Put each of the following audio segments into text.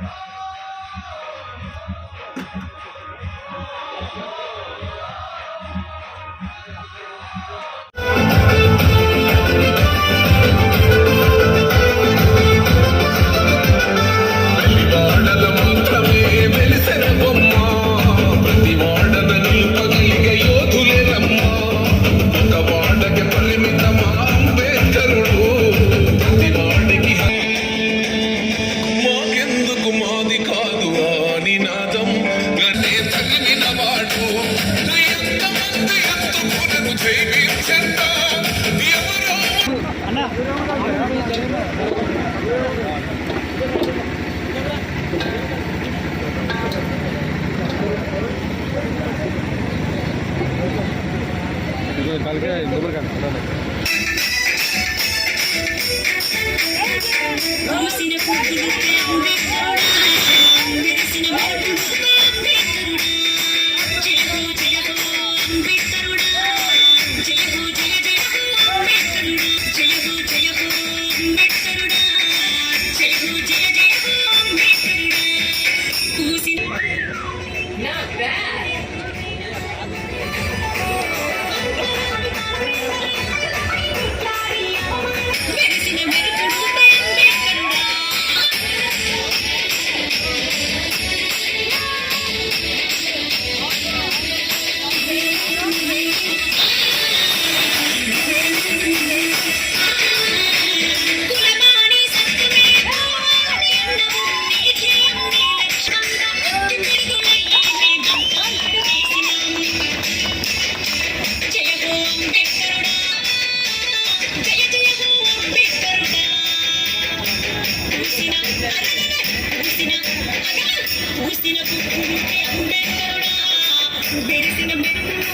Thank you. చూసిన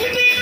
మెరుపులు అంబేద్కరుడా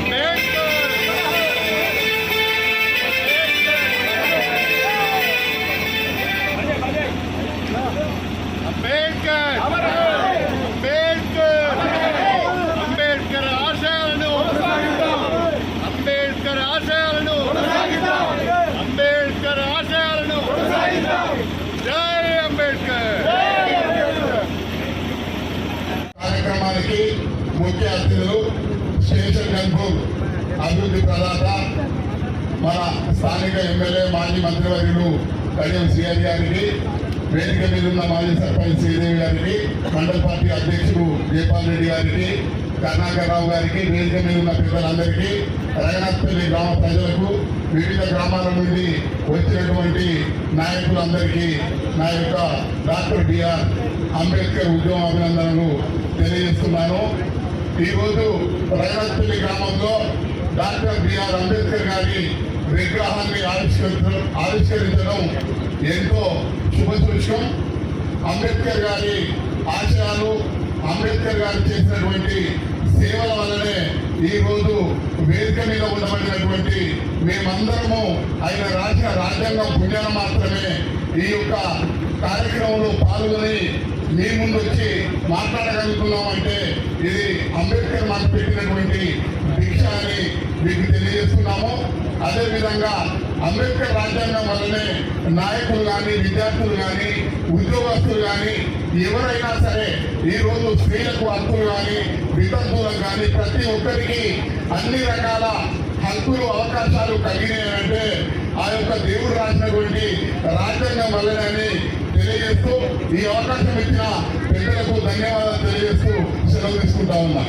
ముఖ్య అతిథులు స్టేషన్ కన్పూర్ అభివృద్ధి ప్రదాత మన స్థానిక ఎమ్మెల్యే మాజీ మంత్రివర్యులు కడియం సిఆర్ గారికి వేదిక మీద ఉన్న మాజీ సర్పంచ్ శ్రీదేవి గారికి మండల పార్టీ అధ్యక్షుడు జయపాల్ రెడ్డి గారికి కరుణాకర్రావు గారికి వేదిక మీద ఉన్న పెద్దలందరికీ రఘునాథపల్లి గ్రామ ప్రజలకు వివిధ గ్రామాల నుండి వచ్చినటువంటి నాయకులందరికీ నా యొక్క డాక్టర్ బిఆర్ అంబేద్కర్ ఉద్యమ అభినందనలు తెలియజేస్తున్నాను. ఈరోజు రైవత్పల్లి గ్రామంలో డాక్టర్ బిఆర్ అంబేద్కర్ గారి విగ్రహాన్ని ఆవిష్కరించడం ఆవిష్కరించడం ఎంతో శుభసూచకం. అంబేద్కర్ గారి ఆశయాలు అంబేద్కర్ గారు చేసినటువంటి సేవల వల్లనే ఈ రోజు వేదిక మీద ఉండబడినటువంటి మేమందరము ఆయన రాసిన రాజ్యాంగం పుణ్యాన మాత్రమే ఈ యొక్క కార్యక్రమంలో పాల్గొని మీ ముందు వచ్చి మాట్లాడగలుగుతున్నామంటే ఇది అంబేద్కర్ మాకు పెట్టినటువంటి దీక్ష అని మీకు తెలియజేస్తున్నాము. అదేవిధంగా అంబేద్కర్ రాజ్యాంగం వల్లనే నాయకులు కానీ విద్యార్థులు కానీ ఉద్యోగస్తులు కానీ ఎవరైనా సరే ఈరోజు స్త్రీలకు హక్కులు కానీ వితంతువులకు కానీ ప్రతి ఒక్కరికి అన్ని రకాల హక్కులు అవకాశాలు కలిగినాయంటే ఆ యొక్క దేవుడు రాసినటువంటి రాజ్యాంగం వల్లనే తెలియజేస్తూ ఈ అవకాశం ఇచ్చిన పెద్దలకు ధన్యవాదాలు తెలియజేస్తూ సెలవు తీసుకుంటా ఉన్నా.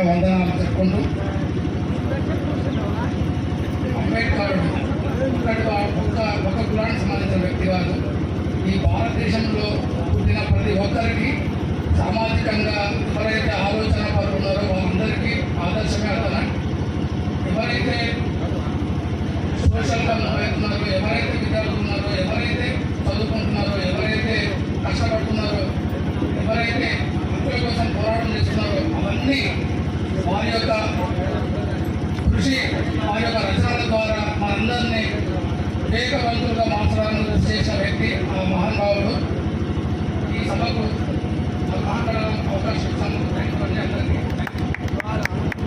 వందనాలు చెప్పుకుంటూ అంబేద్కర్ ఒక్క ఒక కులానికి సంబంధించిన వ్యక్తి కాదు. ఈ భారతదేశంలో ప్రతి ఒక్కరికి సామాజికంగా ఎవరైతే ఆలోచన పరులు ఉన్నారో వాళ్ళందరికీ ఆదర్శమే అతను ఎవరైతే సోషల్గా అవుతున్నారో ఎవరైతే విద్యార్థులు ఉన్నారో ఎవరైతే చదువుకుంటున్నారో ఎవరైతే కష్టపడుతున్నారో ఎవరైతే హక్కుల కోసం పోరాటం చేస్తున్నారో అవన్నీ వారి యొక్క కృషి వారి యొక్క రచనల ద్వారా మనందరినీ వివేకవంతులుగా మార్చడానికి కృషి చేసిన వ్యక్తి ఆ మహానుభావుడు ఈ సభకు మాట్లాడడం అవకాశం ఇచ్చాము థ్యాంక్ యూ అందరికీ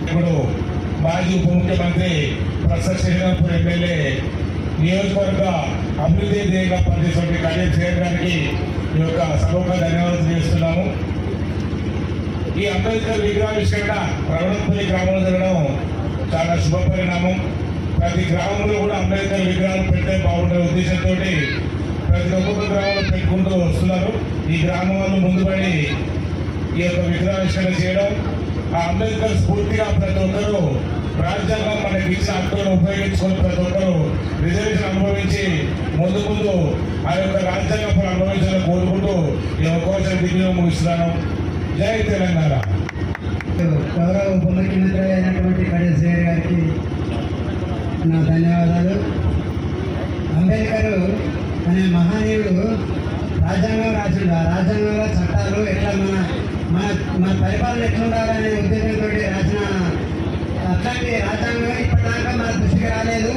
ఇప్పుడు మాజీ ఉప ముఖ్యమంత్రి ప్రొఫెసర్ శ్రీరాంపూర్ ఎమ్మెల్యే నియోజకవర్గ అభివృద్ధి ధ్యేయంగా పనిచేసే కార్యం చేయడానికి ఈ యొక్క సభకు ధన్యవాదాలు చేస్తున్నాము. ఈ అంబేద్కర్ విగ్రహావిష్కరణ రవణపల్లి గ్రామంలో జరగడం చాలా శుభ పరిణామం. ప్రతి గ్రామంలో కూడా అంబేద్కర్ విగ్రహాలు పెడితే బాగుండే ఉద్దేశంతో ప్రతి ఒక్కొక్క గ్రామంలో పెట్టుకుంటూ వస్తున్నారు. ఈ గ్రామం వాళ్ళు ముందుపడి ఈ యొక్క విగ్రహావిష్కరణ చేయడం ఆ అంబేద్కర్ స్ఫూర్తిగా ప్రతి ఒక్కరూ రాజ్యాంగం మనకి ఇచ్చిన హక్కులను ఉపయోగించుకొని ప్రతి ఒక్కరూ రిజర్వేషన్ అనుభవించి ముందు ముందు ఆ యొక్క రాజ్యాంగం అనుభవించాలని కోరుకుంటూ ఈ అవకాశం దిగులు ముగిస్తున్నాను. జై తెలంగాణ. గౌరవ ఉప ముఖ్యమంత్రి అయినటువంటి గారికి నా ధన్యవాదాలు. అంబేద్కర్ అనే మహనీయుడు రాజ్యాంగం రాసిండు. ఆ రాజ్యాంగంలో చట్టాలు ఎట్లా మన మన మన పరిపాలన ఎట్లా ఉండాలనే ఉద్దేశంతో రాసిన అట్లాంటి రాజ్యాంగం ఇప్పటిదాకా మన దృష్టికి రాలేదు.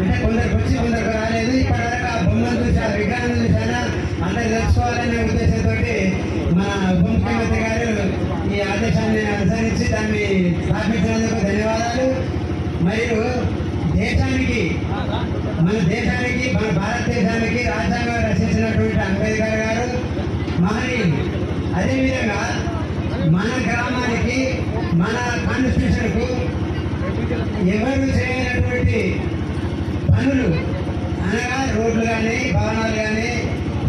అంటే కొందరికి వచ్చి కొందరికి రాలేదు. ఇప్పటిదాకా ఆ బొమ్మను చూసి ఆ విగ్రహం చూసానా అందరు తెలుసుకోవాలనే ఉద్దేశంతో మన ఉప ముఖ్యమంత్రి గారు ఈ ఆదేశాన్ని అనుసరించి దాన్ని స్థాపించినందుకు ధన్యవాదాలు. మరియు దేశానికి మన దేశానికి మన భారతదేశానికి రాజ్యాంగం రచించినటువంటి అంబేద్కర్ గారు మహనీయులు అదేవిధంగా మన గ్రామానికి మన కాన్స్టిట్యూషన్కు ఎవరు చేయనటువంటి పనులు? అనగా రోడ్లు కానీ భవనాలు కానీ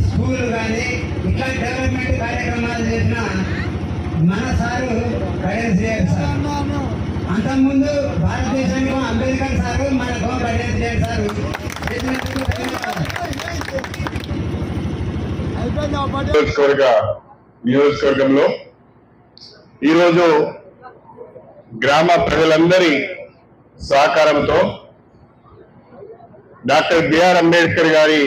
స్కూల్ కానీ ఇట్లా డెవలప్మెంట్ కార్యక్రమాలు చేసిన మన సారు కళ్యాణ్ శ్రీయార్ సార్. అంతకుముందు భారతదేశంలో అంబేద్కర్ సారు మన గో శ్రీయార్ సారు. చేసినందుకు నియోజకవర్గ నియోజకవర్గంలో ఈరోజు గ్రామ ప్రజలందరి సహకారంతో డాక్టర్ బిఆర్ అంబేద్కర్ గారి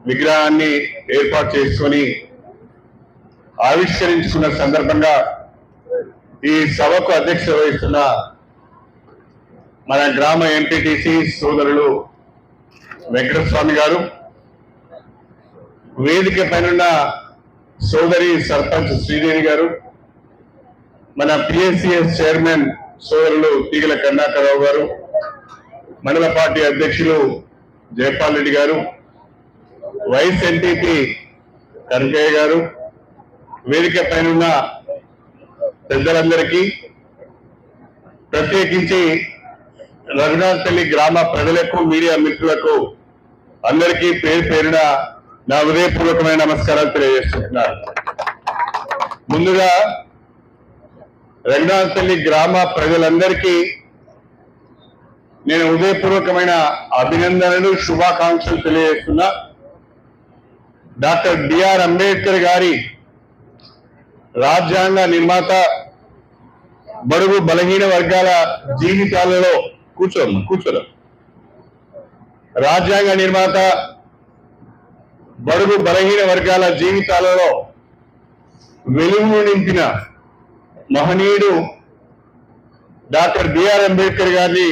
విగ్రహాన్ని ఏర్పాటు చేసుకొని ఆవిష్కరించుకున్న సందర్భంగా ఈ సభకు అధ్యక్షత వహిస్తున్న మన గ్రామ ఎంపీటీసీ సోదరులు వెంకటస్వామి గారు వేదిక పైన సోదరి సర్పంచ్ శ్రీదేవి గారు మన పిఎస్సిఎస్ చైర్మన్ సోదరులు తీగల కన్నాకరావు గారు మండల పార్టీ అధ్యక్షులు జయపాల్ రెడ్డి గారు వైస్ ఎన్టీపీ కనకయ్య గారు వేదిక పైన పెద్దలందరికీ ప్రత్యేకించి రఘునాథపల్లి గ్రామ ప్రజలకు మీడియా మిత్రులకు అందరికీ పేరు పేరున నా హృదయపూర్వకమైన నమస్కారాలు తెలియజేస్తున్నారు ముందుగా రఘునాథపల్లి గ్రామ ప్రజలందరికీ నేను హృదయపూర్వకమైన అభినందనలు శుభాకాంక్షలు తెలియజేస్తున్నా. డాక్టర్ బిఆర్ అంబేద్కర్ గారి రాజ్యాంగ నిర్మాత బడుగు బలహీన వర్గాల జీవితాలలో కూర్చోమ్మ కూర్చోరు. రాజ్యాంగ నిర్మాత బడుగు బలహీన వర్గాల జీవితాలలో వెలుగు నింపిన మహనీయుడు డాక్టర్ బిఆర్ అంబేద్కర్ గారిని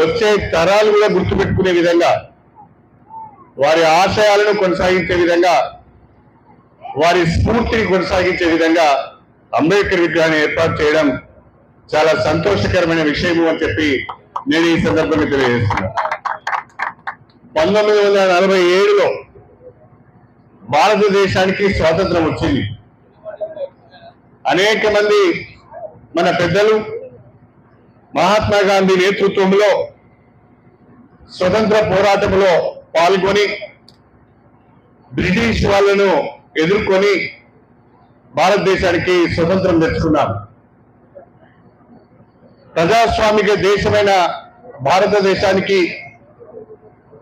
వచ్చే తరాలు కూడా గుర్తుపెట్టుకునే విధంగా వారి ఆశయాలను కొనసాగించే విధంగా వారి స్ఫూర్తిని కొనసాగించే విధంగా అంబేద్కర్ విగ్రహాన్ని ఏర్పాటు చేయడం చాలా సంతోషకరమైన విషయము అని చెప్పి నేను ఈ సందర్భంగా తెలియజేస్తున్నాను. పంతొమ్మిది వందల నలభై ఏడులో భారతదేశానికి స్వాతంత్రం వచ్చింది. అనేక మంది మన పెద్దలు మహాత్మా గాంధీ నేతృత్వంలో స్వతంత్ర పోరాటంలో పాల్గొని బ్రిటిష్ వాళ్ళను ఎదుర్కొని భారతదేశానికి స్వతంత్రం తెచ్చుకున్నాం ప్రజాస్వామిక దేశమైన భారతదేశానికి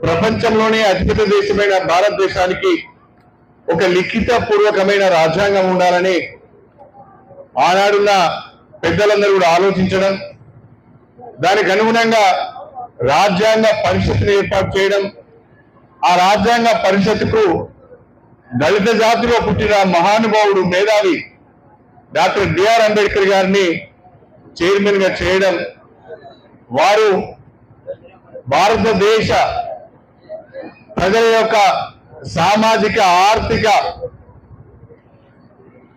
ప్రపంచంలోనే అతిపెద్ద దేశమైన భారతదేశానికి ఒక లిఖిత పూర్వకమైన రాజ్యాంగం ఉండాలని ఆనాడున్న పెద్దలందరూ కూడా ఆలోచించడం దానికి అనుగుణంగా రాజ్యాంగ పరిషత్తును ఏర్పాటు చేయడం ఆ రాజ్యాంగ పరిషత్తుకు దళిత జాతిలో పుట్టిన మహానుభావుడు మేధావి డాక్టర్ బిఆర్ అంబేద్కర్ గారిని చైర్మన్గా చేయడం వారు భారతదేశ ప్రజల యొక్క సామాజిక ఆర్థిక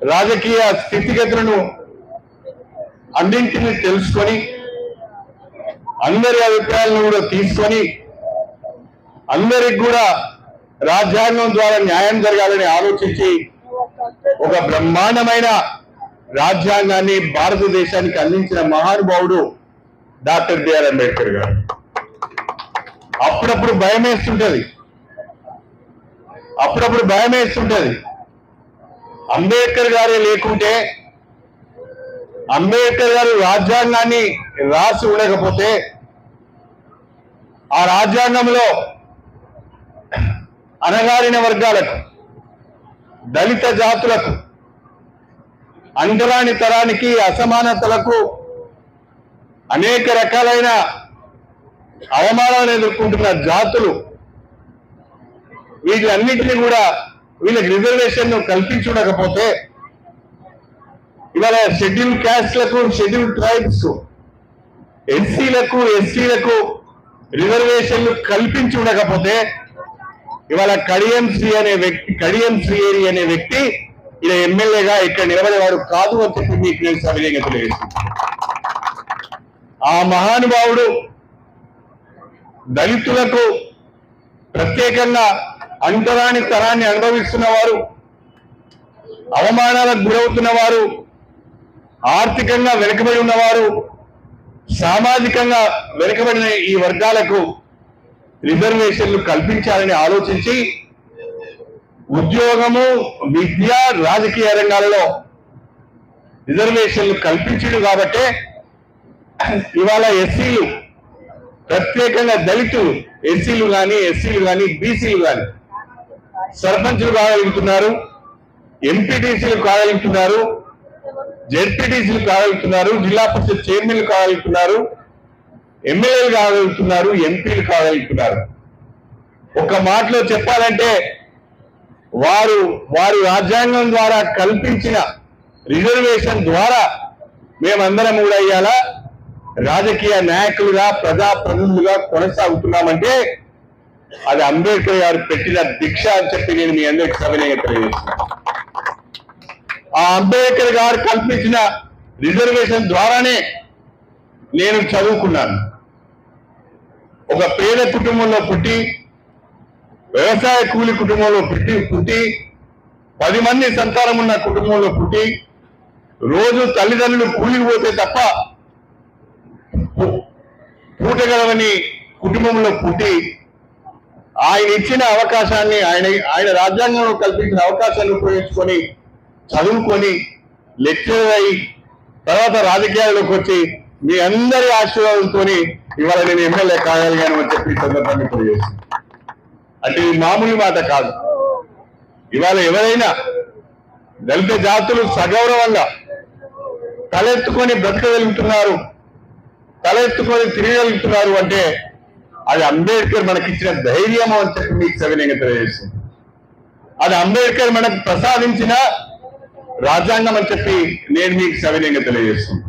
రాజకీయ స్థితిగతులను అన్నింటినీ తెలుసుకొని అందరి అభిప్రాయాలను కూడా తీసుకొని అందరికి కూడా రాజ్యాంగం ద్వారా న్యాయం జరగాలని ఆలోచించి ఒక బ్రహ్మాండమైన రాజ్యాంగాన్ని భారతదేశానికి అందించిన మహానుభావుడు డాక్టర్ బిఆర్ అంబేద్కర్ గారు. అప్పుడప్పుడు భయం వేస్తుంటది అప్పుడప్పుడు భయం వేస్తుంటది అంబేద్కర్ గారే లేకుంటే అంబేద్కర్ గారు రాజ్యాంగాన్ని రాసి ఉండకపోతే ఆ రాజ్యాంగంలో అణగారిన వర్గాలకు దళిత జాతులకు అంగరాని తరానికి అసమానతలకు అనేక రకాలైన అవమానాలను ఎదుర్కొంటున్న జాతులు వీటిలన్నింటినీ కూడా వీళ్ళకి రిజర్వేషన్ కల్పించుండకపోతే ఇవాళ షెడ్యూల్ క్యాస్ట్లకు షెడ్యూల్ ట్రైబ్స్ ఎస్సీలకు ఎస్సీలకు రిజర్వేషన్లు కల్పించి ఉండకపోతే ఇవాళ కడియం శ్రీ అనే వ్యక్తి కడియం శ్రీహరి అనే వ్యక్తి ఇలా ఎమ్మెల్యేగా ఇక్కడ నిలబడేవాడు కాదు అని చెప్పి మీకు నేను సవినీయంగా తెలియజేస్తుంది. ఆ మహానుభావుడు దళితులకు ప్రత్యేకంగా అంటరాని తరాన్ని అనుభవిస్తున్న వారు అవమానాలకు గురవుతున్న వారు ఆర్థికంగా వెనుకబడి ఉన్నవారు సామాజికంగా వెనుకబడిన ఈ వర్గాలకు రిజర్వేషన్లు కల్పించాలని ఆలోచించి ఉద్యోగము విద్య రాజకీయ రంగాలలో రిజర్వేషన్లు కల్పించడు కాబట్టే ఇవాళ ఎస్సీలు ప్రత్యేకంగా దళితులు ఎస్సీలు కానీ ఎస్సీలు కానీ బీసీలు కానీ సర్పంచులు కాగలుగుతున్నారు ఎంపీటీసీలు కాగలుగుతున్నారు జెడ్పీటీసీలు కాగలుగుతున్నారు జిల్లా పరిషత్ చైర్మన్లు కాగలుగుతున్నారు ఎమ్మెల్యేలు కాగలుగుతున్నారు ఎంపీలు కాగలుగుతున్నారు. ఒక మాటలో చెప్పాలంటే వారు వారి రాజ్యాంగం ద్వారా కల్పించిన రిజర్వేషన్ ద్వారా మేమందరం కూడా ఇవాళ రాజకీయ నాయకులుగా ప్రజాప్రతినిధులుగా కొనసాగుతున్నామంటే అది అంబేద్కర్ గారు పెట్టిన దీక్ష అని చెప్పి నేను మీ అందరికి సవినయంగా తెలియజేస్తున్నాను ఆ అంబేద్కర్ గారు కల్పించిన రిజర్వేషన్ ద్వారానే నేను చదువుకున్నాను. ఒక పేద కుటుంబంలో పుట్టి వ్యవసాయ కూలి కుటుంబంలో పుట్టి పుట్టి పది మంది సంతానం ఉన్న కుటుంబంలో పుట్టి రోజు తల్లిదండ్రులు కూలికి పోతే తప్ప పూటగలవని కుటుంబంలో పుట్టి ఆయన ఇచ్చిన అవకాశాన్ని ఆయన ఆయన రాజ్యాంగంలో కల్పించిన అవకాశాన్ని ఉపయోగించుకొని చదువుకొని లెక్చరర్ అయి తర్వాత రాజకీయాల్లోకి వచ్చి మీ అందరి ఆశీర్వాదంతో ఇవాళ నేను ఎమ్మెల్యే కాగలిగాను అని చెప్పి సందర్భాన్ని తెలియజేస్తాను అంటే ఇది మామూలు మాట కాదు. ఇవాళ ఎవరైనా దళిత జాతులు సగౌరవంగా తలెత్తుకొని బ్రతకగలుగుతున్నారు తలెత్తుకొని తిరగలుగుతున్నారు అంటే అది అంబేద్కర్ మనకిచ్చిన ధైర్యము అని చెప్పి మీకు సవినయంగా తెలియజేస్తుంది అది అంబేద్కర్ మనకు ప్రసాదించిన రాజ్యాంగం అని చెప్పి నేను మీకు సవినయంగా తెలియజేస్తుంది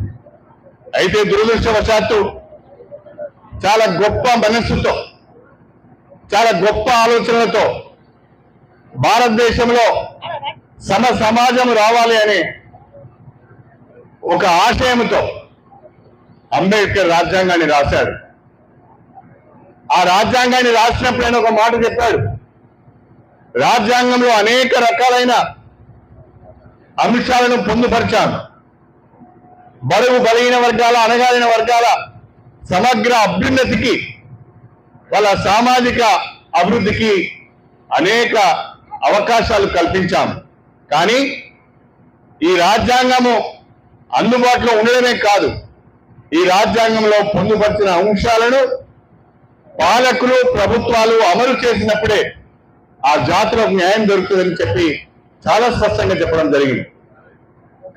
అయితే దురదృష్టవశాత్తు చాలా గొప్ప మనస్సుతో చాలా గొప్ప ఆలోచనలతో భారతదేశంలో సమ సమాజం రావాలి అనే ఒక ఆశయంతో అంబేద్కర్ రాజ్యాంగాన్ని రాశాడు. ఆ రాజ్యాంగాన్ని రాసినప్పుడు ఆయన ఒక మాట చెప్పాడు. రాజ్యాంగంలో అనేక రకాలైన అంశాలను పొందుపరిచాను బరువు బలహీన వర్గాల అణగారిన వర్గాల సమగ్ర అభ్యున్నతికి వాళ్ళ సామాజిక అభివృద్ధికి అనేక అవకాశాలు కల్పించాము. కానీ ఈ రాజ్యాంగము అందుబాటులో ఉండడమే కాదు ఈ రాజ్యాంగంలో పొందుపరిచిన అంశాలను పాలకులు ప్రభుత్వాలు అమలు చేసినప్పుడే ఆ జాతులకు న్యాయం దొరుకుతుందని చెప్పి చాలా స్పష్టంగా చెప్పడం జరిగింది.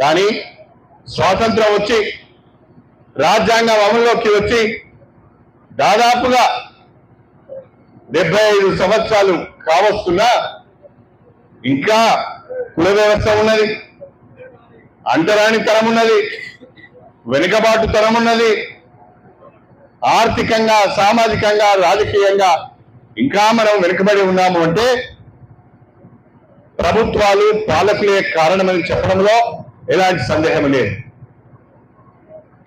కానీ స్వాతంత్రం వచ్చి రాజ్యాంగం అమల్లోకి వచ్చి దాదాపుగా డెబ్బై ఐదు సంవత్సరాలు కావస్తున్నా ఇంకా కుల వ్యవస్థ ఉన్నది అంటరాని తరం ఉన్నది వెనుకబాటు తరం ఉన్నది ఆర్థికంగా సామాజికంగా రాజకీయంగా ఇంకా మనం వెనుకబడి ఉన్నాము అంటే ప్రభుత్వాలు పాలకులే కారణమని చెప్పడంలో ఎలాంటి సందేహం లేదు.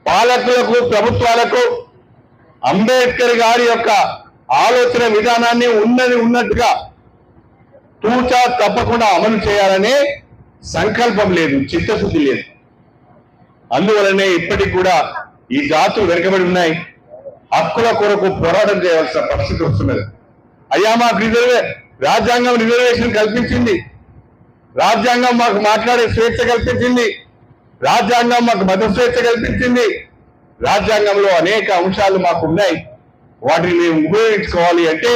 పాలకులకు ప్రభుత్వాలకు అంబేద్కర్ గారి యొక్క ఆలోచన విధానాన్ని ఉన్నది ఉన్నట్టుగా తూచా తప్పకుండా అమలు చేయాలనే సంకల్పం లేదు చిత్తశుద్ధి లేదు. అందువలనే ఇప్పటికి కూడా ఈ జాతులు వెనుకబడి ఉన్నాయి. హక్కుల కొరకు పోరాటం చేయవలసిన పరిస్థితి వస్తున్నది. అయ్యా మాకు రిజర్వే రాజ్యాంగం రిజర్వేషన్ కల్పించింది. రాజ్యాంగం మాకు మాట్లాడే స్వేచ్ఛ కల్పించింది. రాజ్యాంగం మాకు మత స్వేచ్ఛ కల్పించింది. రాజ్యాంగంలో అనేక అంశాలు మాకు ఉన్నాయి. వాటిని మేము ఉపయోగించుకోవాలి అంటే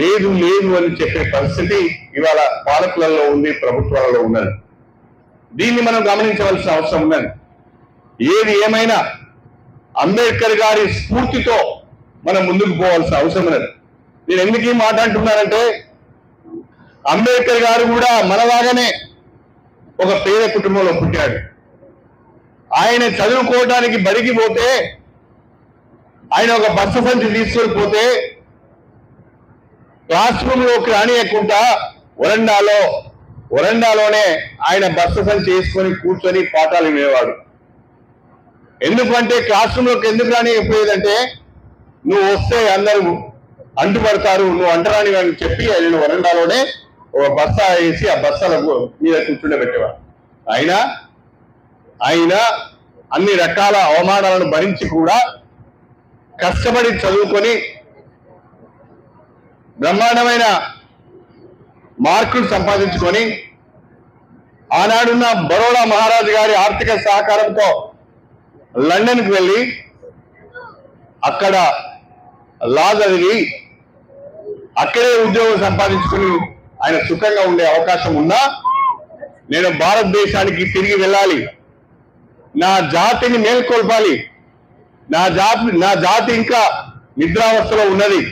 లేదు లేదు అని చెప్పే పరిస్థితి ఇవాళ పాలకులలో ఉంది ప్రభుత్వాలలో ఉన్నది. దీన్ని మనం గమనించవలసిన అవసరం ఉన్నది. ఏది ఏమైనా అంబేద్కర్ గారి స్ఫూర్తితో మనం ముందుకు పోవాల్సిన అవసరం లేదు. నేను ఎందుకు ఈ మాట అంటున్నానంటే అంబేద్కర్ గారు కూడా మనలాగానే ఒక పేద కుటుంబంలో పుట్టాడు. ఆయన చదువుకోవడానికి బడికి పోతే ఆయన ఒక బస్సు సంచి తీసుకెళ్ళిపోతే క్లాస్ రూమ్లోకి రానియకుండా వరండాలో వరండాలోనే ఆయన బస్సు సంచి వేసుకొని కూర్చొని పాఠాలు వినేవాడు. ఎందుకంటే క్లాస్ రూమ్లోకి ఎందుకు ఎందుకు రానియకపోయేదంటే నువ్వు వస్తే అందరూ అంటుపడతారు నువ్వు అంటరాని అని చెప్పి నేను వరండాలోనే ఒక బస్తా వేసి ఆ బస్తాలకు మీద కూర్చుండబెట్టేవాడు. అయినా ఆయన అన్ని రకాల అవమానాలను భరించి కూడా కష్టపడి చదువుకొని బ్రహ్మాండమైన మార్కులు సంపాదించుకొని ఆనాడున్న బరోడా మహారాజు గారి ఆర్థిక సహకారంతో లండన్కి వెళ్ళి అక్కడ లా చదివి అక్కడే ఉద్యోగం సంపాదించుకుని ఆయన సుఖంగా ఉండే అవకాశం ఉన్నా నేను భారతదేశానికి తిరిగి వెళ్ళాలి. నా జాతిని మేల్కొల్పాలి. నా జాతి నా జాతి ఇంకా నిద్రావస్థలో ఉన్నది.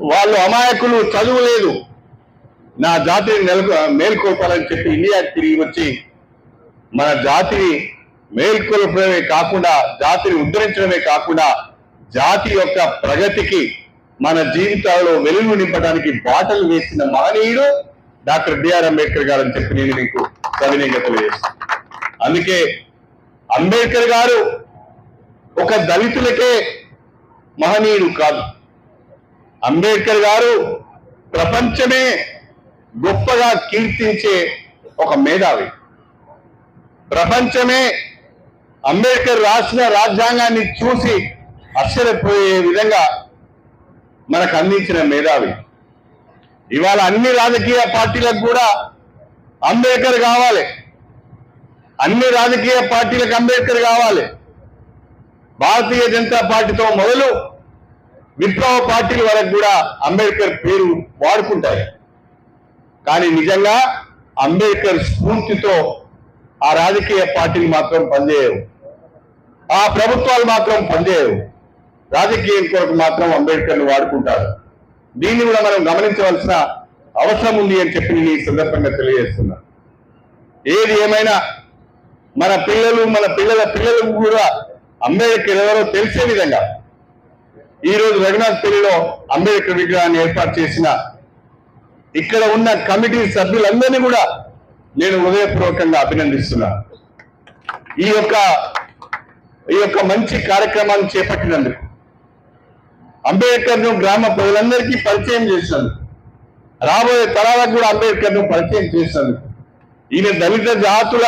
వాళ్ళు అమాయకులు చదువు లేదు. నా జాతిని నెలకు మేల్కొల్పాలని చెప్పి ఇండియాకి తిరిగి వచ్చి మన జాతిని మేల్కొల్పడమే కాకుండా జాతిని ఉద్ధరించడమే కాకుండా జాతి యొక్క ప్రగతికి మన జీవితాల్లో వెలుగు నింపడానికి బాటలు వేసిన మహనీయుడు డాక్టర్ బిఆర్ అంబేద్కర్ గారు అని చెప్పి నేను మీకు సవినీయంగా తెలియజేస్తాను. అందుకే అంబేద్కర్ గారు ఒక దళితులకే మహనీయుడు కాదు. అంబేద్కర్ గారు ప్రపంచమే గొప్పగా కీర్తించే ఒక మేధావి. ప్రపంచమే అంబేద్కర్ రాసిన రాజ్యాంగాన్ని చూసి ఆశ్చర్యపోయే విధంగా మనకు అందించిన మేధావి. ఇవాళ అన్ని రాజకీయ పార్టీలకు కూడా అంబేద్కర్ కావాలి. అన్ని రాజకీయ పార్టీలకు అంబేద్కర్ కావాలి. భారతీయ జనతా పార్టీతో మొదలు విప్లవ పార్టీల వరకు కూడా అంబేద్కర్ పేరు వాడుకుంటాయి కానీ నిజంగా అంబేద్కర్ స్ఫూర్తితో ఆ రాజకీయ పార్టీలు మాత్రం పనిచేయవు. ఆ ప్రభుత్వాలు మాత్రం పనిచేయవు. రాజకీయం కొరకు మాత్రం అంబేద్కర్ని వాడుకుంటారు. దీన్ని కూడా మనం గమనించవలసిన అవసరం ఉంది అని చెప్పి నేను ఈ సందర్భంగా తెలియజేస్తున్నా. ఏది ఏమైనా మన పిల్లలు మన పిల్లల పిల్లలకు కూడా అంబేద్కర్ ఎవరో తెలిసే విధంగా ఈ రోజు రఘునాథ్ పెళ్ళిలో అంబేద్కర్ విగ్రహాన్ని ఏర్పాటు చేసిన ఇక్కడ ఉన్న కమిటీ సభ్యులందరినీ కూడా నేను హృదయపూర్వకంగా అభినందిస్తున్నా. ఈ యొక్క ఈ యొక్క మంచి కార్యక్రమాన్ని చేపట్టినందుకు అంబేద్కర్ను గ్రామ ప్రజలందరికీ పరిచయం చేశాను రాబోయే తరాలకు కూడా అంబేద్కర్ను పరిచయం చేశాను ఈయన దళిత జాతుల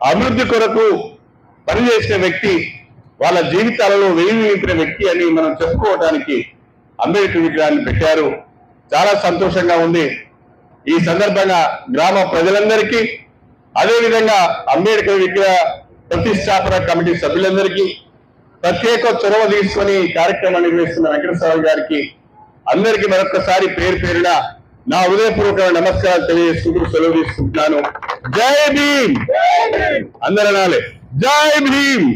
అభివృద్ధి కొరకు పనిచేసిన వ్యక్తి వాళ్ళ జీవితాలలో వెలుగు నింపిన వ్యక్తి అని మనం చెప్పుకోవడానికి అంబేద్కర్ విగ్రహాన్ని పెట్టారు. చాలా సంతోషంగా ఉంది. ఈ సందర్భంగా గ్రామ ప్రజలందరికీ అదేవిధంగా అంబేద్కర్ విగ్రహ ప్రతిష్టాపన కమిటీ సభ్యులందరికీ ప్రత్యేక చొరవ తీసుకొని కార్యక్రమాన్ని నిర్వహిస్తున్న వెంకటస్వామి గారికి అందరికీ మరొకసారి పేరు పేరున నా ఉదయపూర్వక నమస్కారాలు తెలియజేసుకుంటూ సెలవు తీసుకుంటున్నాను. జై భీమ్! అందరూ అనాలి. జై భీమ్!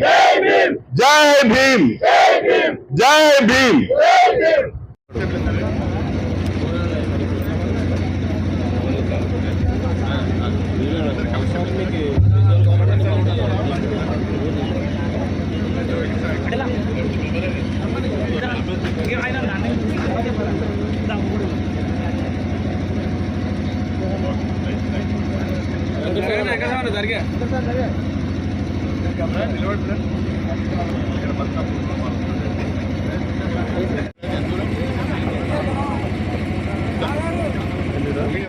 జై భీమ్! జై భీమ్! జరిగా నిలబడి